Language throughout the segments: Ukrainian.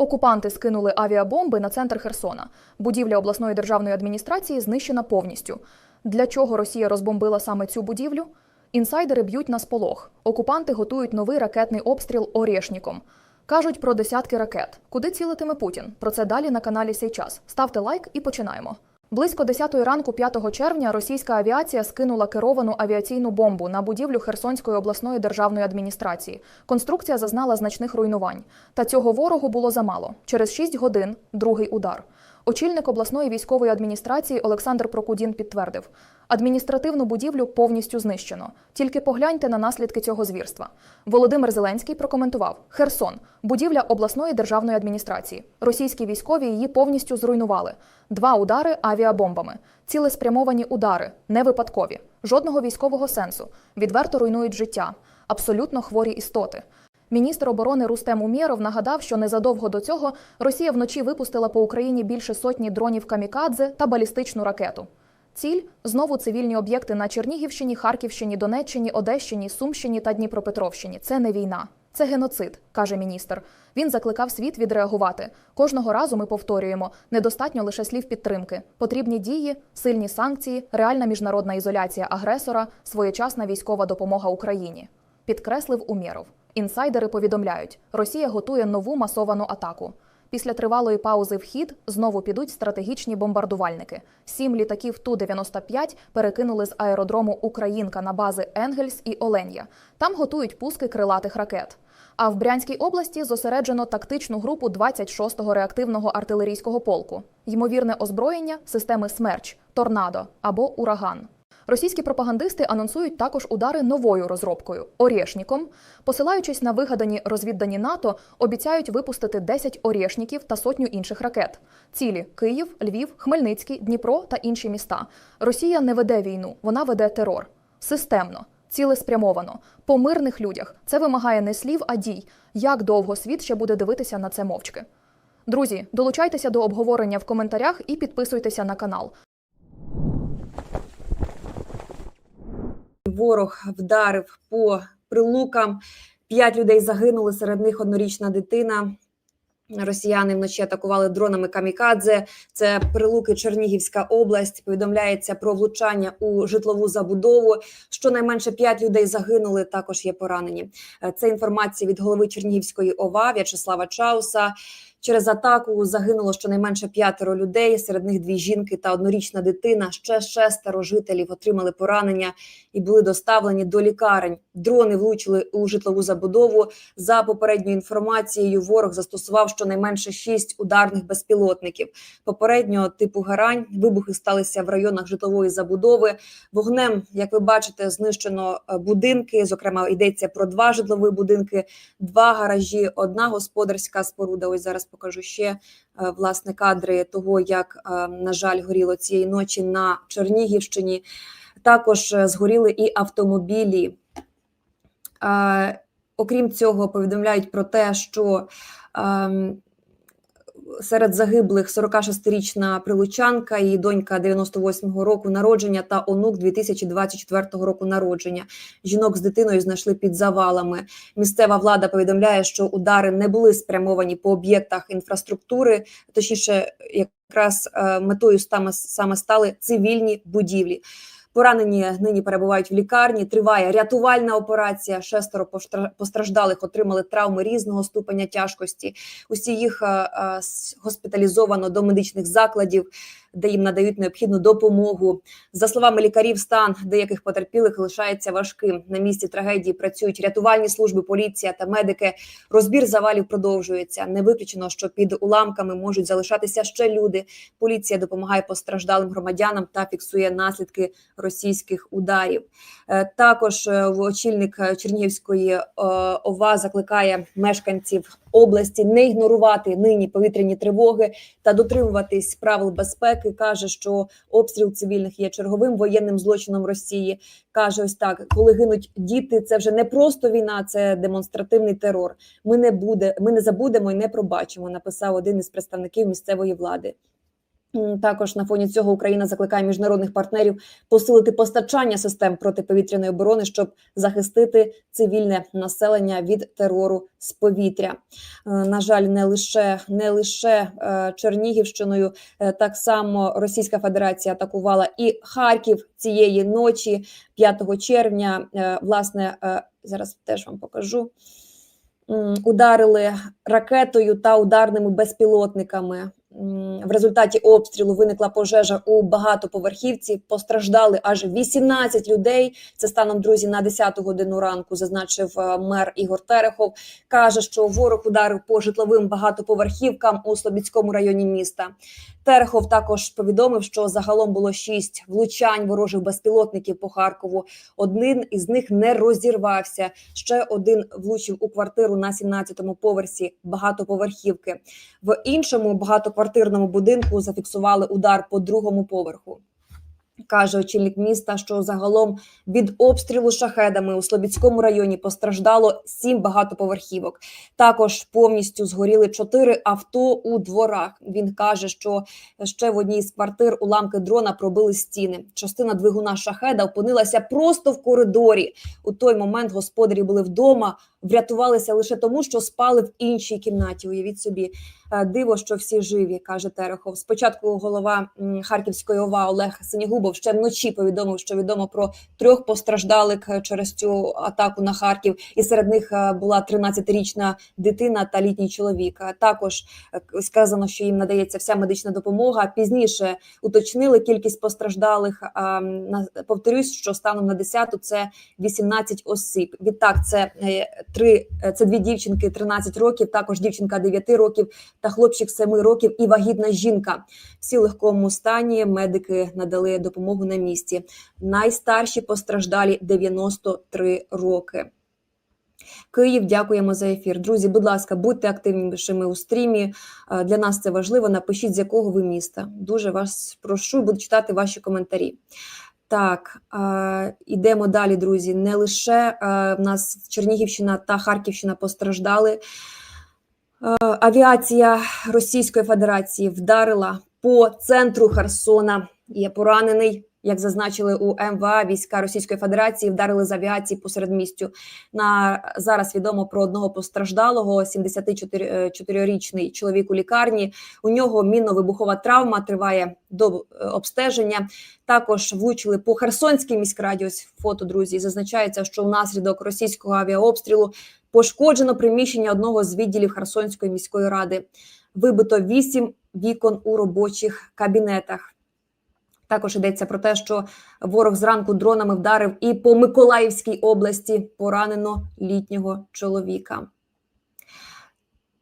Окупанти скинули авіабомби на центр Херсона. Будівля обласної державної адміністрації знищена повністю. Для чого Росія розбомбила саме цю будівлю? Інсайдери б'ють на сполох. Окупанти готують новий ракетний обстріл Орєшніком. Кажуть про десятки ракет. Куди цілитиме Путін? Про це далі на каналі Сейчас. Ставте лайк і починаємо. Близько 10 ранку 5 червня російська авіація скинула керовану авіаційну бомбу на будівлю Херсонської обласної державної адміністрації. Конструкція зазнала значних руйнувань. Та цього ворогу було замало. Через 6 годин другий удар. Очільник обласної військової адміністрації Олександр Прокудін підтвердив: адміністративну будівлю повністю знищено. Тільки погляньте на наслідки цього звірства. Володимир Зеленський прокоментував: Херсон, будівля обласної державної адміністрації. Російські військові її повністю зруйнували. Два удари авіабомбами, цілеспрямовані удари, не випадкові, жодного військового сенсу, відверто руйнують життя, абсолютно хворі істоти. Міністр оборони Рустем Умєров нагадав, що незадовго до цього Росія вночі випустила по Україні більше сотні дронів камікадзе та балістичну ракету. Ціль знову цивільні об'єкти на Чернігівщині, Харківщині, Донеччині, Одещині, Сумщині та Дніпропетровщині. Це не війна, це геноцид, каже міністр. Він закликав світ відреагувати. Кожного разу ми повторюємо: недостатньо лише слів підтримки. Потрібні дії, сильні санкції, реальна міжнародна ізоляція агресора, своєчасна військова допомога Україні. Підкреслив Умєров. Інсайдери повідомляють, Росія готує нову масовану атаку. Після тривалої паузи в хід знову підуть стратегічні бомбардувальники. Сім літаків Ту-95 перекинули з аеродрому Українка на бази Енгельс і Оленя. Там готують пуски крилатих ракет. А в Брянській області зосереджено тактичну групу 26-го реактивного артилерійського полку. Ймовірне озброєння системи Смерч, Торнадо або Ураган. Російські пропагандисти анонсують також удари новою розробкою Орєшніком. Посилаючись на вигадані розвіддані НАТО, обіцяють випустити 10 орєшніків та сотню інших ракет. Цілі Київ, Львів, Хмельницький, Дніпро та інші міста. Росія не веде війну, вона веде терор системно, цілеспрямовано, по мирних людях. Це вимагає не слів, а дій. Як довго світ ще буде дивитися на це мовчки? Друзі, долучайтеся до обговорення в коментарях і підписуйтеся на канал. Ворог вдарив по прилукам. П'ять людей загинули, серед них однорічна дитина. Росіяни вночі атакували дронами камікадзе. Це прилуки Чернігівська область. Повідомляється про влучання у житлову забудову. Щонайменше п'ять людей загинули. Також є поранені. Це інформація від голови Чернігівської ОВА В'ячеслава Чауса. Через атаку загинуло щонайменше п'ятеро людей. Серед них дві жінки та однорічна дитина. Ще шестеро жителів отримали поранення і були доставлені до лікарень. Дрони влучили у житлову забудову. За попередньою інформацією, ворог застосував щонайменше шість ударних безпілотників. Попереднього типу гарань вибухи сталися в районах житлової забудови. Вогнем, як ви бачите, знищено е, будинки. Зокрема, йдеться про два житлові будинки, два гаражі, одна господарська споруда. Ось зараз покажу ще е, власне кадри того, як е, на жаль горіло цієї ночі на Чернігівщині. Також згоріли і автомобілі. Е, Окрім цього, повідомляють про те, що ем, серед загиблих 46-річна прилучанка, її донька 98-го року народження та онук 2024 року народження. Жінок з дитиною знайшли під завалами. Місцева влада повідомляє, що удари не були спрямовані по об'єктах інфраструктури, точніше, якраз е, метою саме, саме стали цивільні будівлі. Поранені нині перебувають в лікарні. Триває рятувальна операція. Шестеро постраждалих отримали травми різного ступеня тяжкості. Усі їх е, е, госпіталізовано до медичних закладів, де їм надають необхідну допомогу. За словами лікарів, стан деяких потерпілих лишається важким. На місці трагедії працюють рятувальні служби, поліція та медики. Розбір завалів продовжується. Не виключено, що під уламками можуть залишатися ще люди. Поліція допомагає постраждалим громадянам та фіксує наслідки російських ударів. Е, Також е, очільник е, Чернігівської ОВА закликає мешканців області не ігнорувати нині повітряні тривоги та дотримуватись правил безпеки. каже, що обстріл цивільних є черговим воєнним злочином Росії. каже ось так: коли гинуть діти, це вже не просто війна, це демонстративний терор. Ми не буде, ми не забудемо і не пробачимо. Написав один із представників місцевої влади. Також на фоні цього Україна закликає міжнародних партнерів посилити постачання систем протиповітряної оборони, щоб захистити цивільне населення від терору з повітря. Е, На жаль, не лише не лише е, Чернігівщиною, е, так само Російська Федерація атакувала і Харків цієї ночі, 5 червня. Власне, зараз теж вам покажу. Ударили ракетою та ударними безпілотниками. В результаті обстрілу виникла пожежа у багатоповерхівці. Постраждали аж 18 людей. Це станом друзі на 10 годину ранку, зазначив е, мер Ігор Терехов. Каже, що ворог ударив по житловим багатоповерхівкам у Слобідському районі міста. Терехов також повідомив, що загалом було шість влучань ворожих безпілотників по Харкову. Один із них не розірвався. Ще один влучив у квартиру на 17-му поверсі багатоповерхівки. В іншому багатоквартирному будинку зафіксували удар по другому поверху. Каже очільник міста, що загалом від обстрілу шахедами у Слобідському районі постраждало сім багатоповерхівок. Також повністю згоріли чотири авто у дворах. Він каже, що ще в одній з квартир уламки дрона пробили стіни. Частина двигуна шахеда опинилася просто в коридорі. У той момент господарі були вдома, врятувалися лише тому, що спали в іншій кімнаті. Уявіть собі, Е, диво, що всі живі, каже Терехов. Спочатку голова Харківської ОВА Олег Синігубов ще вночі повідомив, що відомо про трьох постраждалих е, через цю атаку на Харків, і серед них е, була 13-річна дитина та літній чоловік. Також е, сказано, що їм надається вся медична допомога. Пізніше уточнили кількість постраждалих. Повторюсь, що станом на 10 це 18 осіб. Відтак, це три це дві дівчинки 13 років, також дівчинка 9 років та хлопчик 7 років і вагітна жінка. Всі легкому стані медики надали допомогу на місці. Найстарші постраждалі 93 роки. Київ, дякуємо за ефір. Друзі, будь ласка, будьте активнішими у стрімі. Е, Для нас це важливо. Напишіть, з якого ви міста. Дуже вас прошу, буду читати ваші коментарі. Так, е, ідемо далі, друзі. Не лише е, в нас Чернігівщина та Харківщина постраждали. Е, авіація Російської Федерації вдарила по центру Херсона. Є поранений. Як зазначили у МВА, війська Російської Федерації вдарили з авіації посеред містю. На зараз відомо про одного постраждалого, 74-річний чоловік у лікарні. У нього мінно-вибухова травма триває до е, обстеження. Також влучили по Херсонській міськраді. Ось фото, друзі. Зазначається, що внаслідок російського авіаобстрілу пошкоджено приміщення одного з відділів Херсонської міської ради. Вибито вісім вікон у робочих кабінетах. Також йдеться про те, що ворог зранку дронами вдарив і по Миколаївській області поранено літнього чоловіка.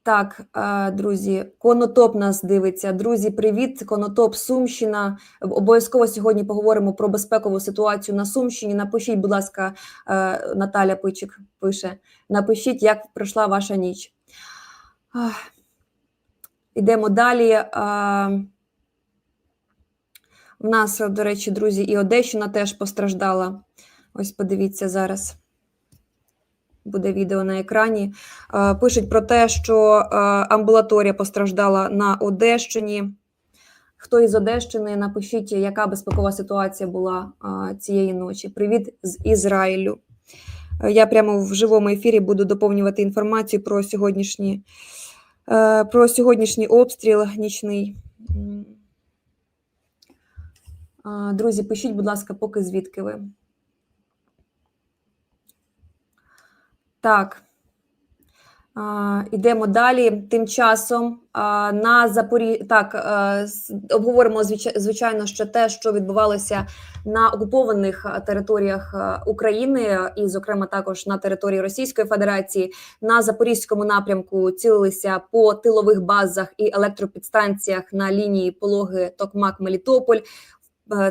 Так, е, друзі, Конотоп нас дивиться. Друзі, привіт! Конотоп, Сумщина. Обов'язково сьогодні поговоримо про безпекову ситуацію на Сумщині. Напишіть, будь ласка, е, Наталя Пичик пише: напишіть, як пройшла ваша ніч. Йдемо далі. Е, В нас, до речі, друзі, і Одещина теж постраждала. Ось подивіться зараз. Буде відео на екрані. Е, Пишуть про те, що е, амбулаторія постраждала на Одещині. Хто із Одещини, напишіть, яка безпекова ситуація була е, цієї ночі. Привіт з Ізраїлю. Е, Я прямо в живому ефірі буду доповнювати інформацію про сьогоднішні, е, про сьогоднішній обстріл нічний. Друзі, пишіть, будь ласка, поки звідки ви. Так. Ідемо далі. Тим часом на Запорі... так, обговоримо звичай- звичайно ще те, що відбувалося на окупованих територіях України, і, зокрема, також на території Російської Федерації. На запорізькому напрямку цілилися по тилових базах і електропідстанціях на лінії пологи Токмак Мелітополь. Е,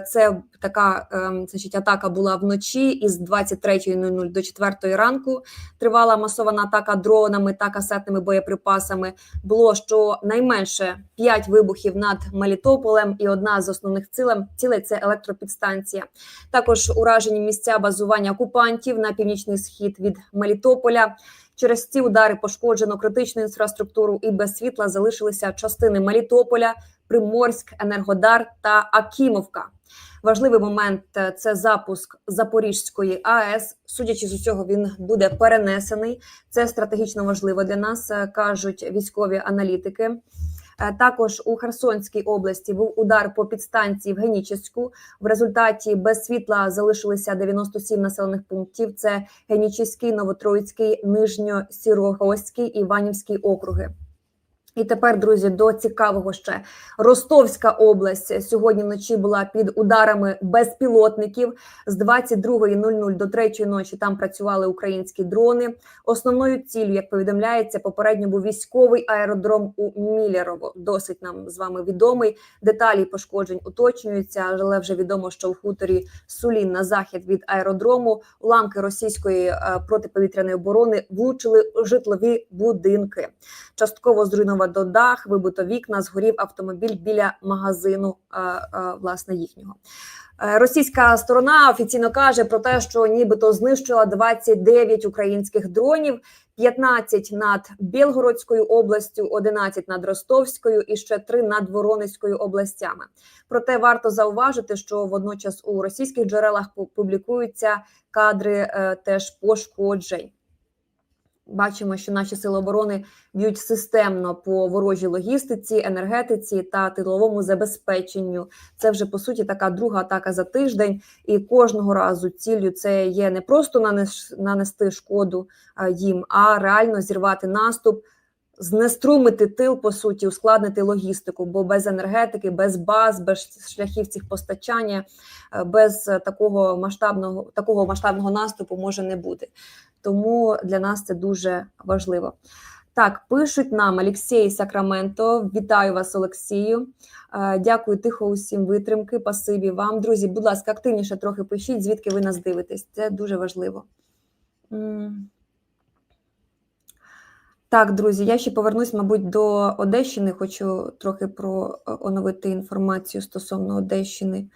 Це така ем, значить, атака була вночі із 23.00 до 4 ранку. Тривала масована атака дронами та касетними боєприпасами. Було що найменше 5 вибухів над Мелітополем, і одна з основних цілей це електропідстанція. Також уражені місця базування окупантів на північний схід від Мелітополя. Через ці удари пошкоджено критичну інфраструктуру і без світла залишилися частини Мелітополя, Приморськ, Енергодар та Акімовка. Важливий момент е, це запуск Запорізької АЕС. Судячи з усього, він буде перенесений. Це стратегічно важливо для нас, е, кажуть військові аналітики. Е, Також у Херсонській області був удар по підстанції в Генічеську. В результаті без світла залишилися 97 населених пунктів. Це Генічеський, Новотроїцький, Нижньосірогоський, Іванівський округи. І тепер, друзі, до цікавого ще Ростовська область сьогодні вночі була під ударами безпілотників з 22.00 до 3 ночі. Там працювали українські дрони. Основною ціллю, як повідомляється, попередньо був військовий аеродром у Мілєрово. Досить нам з вами відомий. Деталі пошкоджень уточнюються, але вже відомо, що в хуторі Сулін на захід від аеродрому уламки російської е, протиповітряної оборони влучили житлові будинки. Частково зруйновано дах, вибито вікна, згорів автомобіль біля магазину е, е, власне їхнього. Е, Російська сторона офіційно каже про те, що нібито знищила 29 українських дронів, 15 над Білгородською областю, 11 над Ростовською і ще 3 над Воронезькою областями. Проте варто зауважити, що водночас у російських джерелах публікуються кадри теж пошкоджень. Бачимо, що наші сили оборони б'ють системно по ворожій логістиці, енергетиці та тиловому забезпеченню. Це вже по суті така друга атака за тиждень, і кожного разу ціллю це є не просто нанести шкоду їм, а реально зірвати наступ, знеструмити тил, по суті, ускладнити логістику. Бо без енергетики, без баз, без шляхів цих постачання, е, без такого масштабного такого масштабного наступу може не бути. Тому для нас це дуже важливо. Так, пишуть нам Олексій Сакраменто. Вітаю вас, Олексію. Е, Дякую тихо усім витримки. Пасибі вам, друзі. Будь ласка, активніше трохи пишіть, звідки ви нас дивитесь. Це дуже важливо. Так, друзі, я ще повернусь, мабуть, до Одещини. Хочу трохи про е, оновити інформацію стосовно Одещини.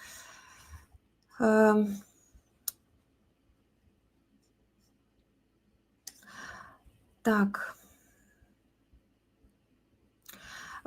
Так.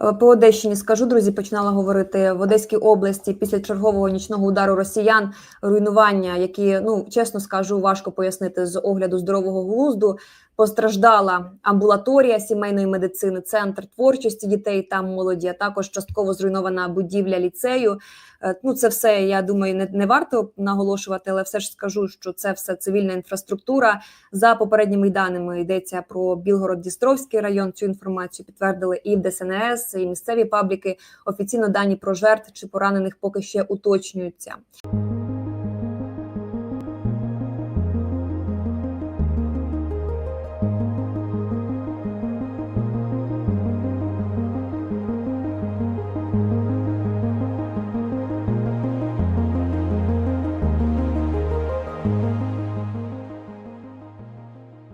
Е, По Одещині скажу, друзі, починала говорити в Одеській області після чергового нічного удару росіян, руйнування, які, ну чесно скажу, важко пояснити з огляду здорового глузду. Постраждала амбулаторія сімейної медицини, центр творчості дітей та молоді, а також частково зруйнована будівля ліцею. Е, Ну, це все я думаю, не, не варто наголошувати, але все ж скажу, що це все цивільна інфраструктура. За попередніми даними йдеться про Білгород-Дістровський район. Цю інформацію підтвердили і в ДСНС, і місцеві пабліки. Офіційно дані про жертв чи поранених поки ще уточнюються.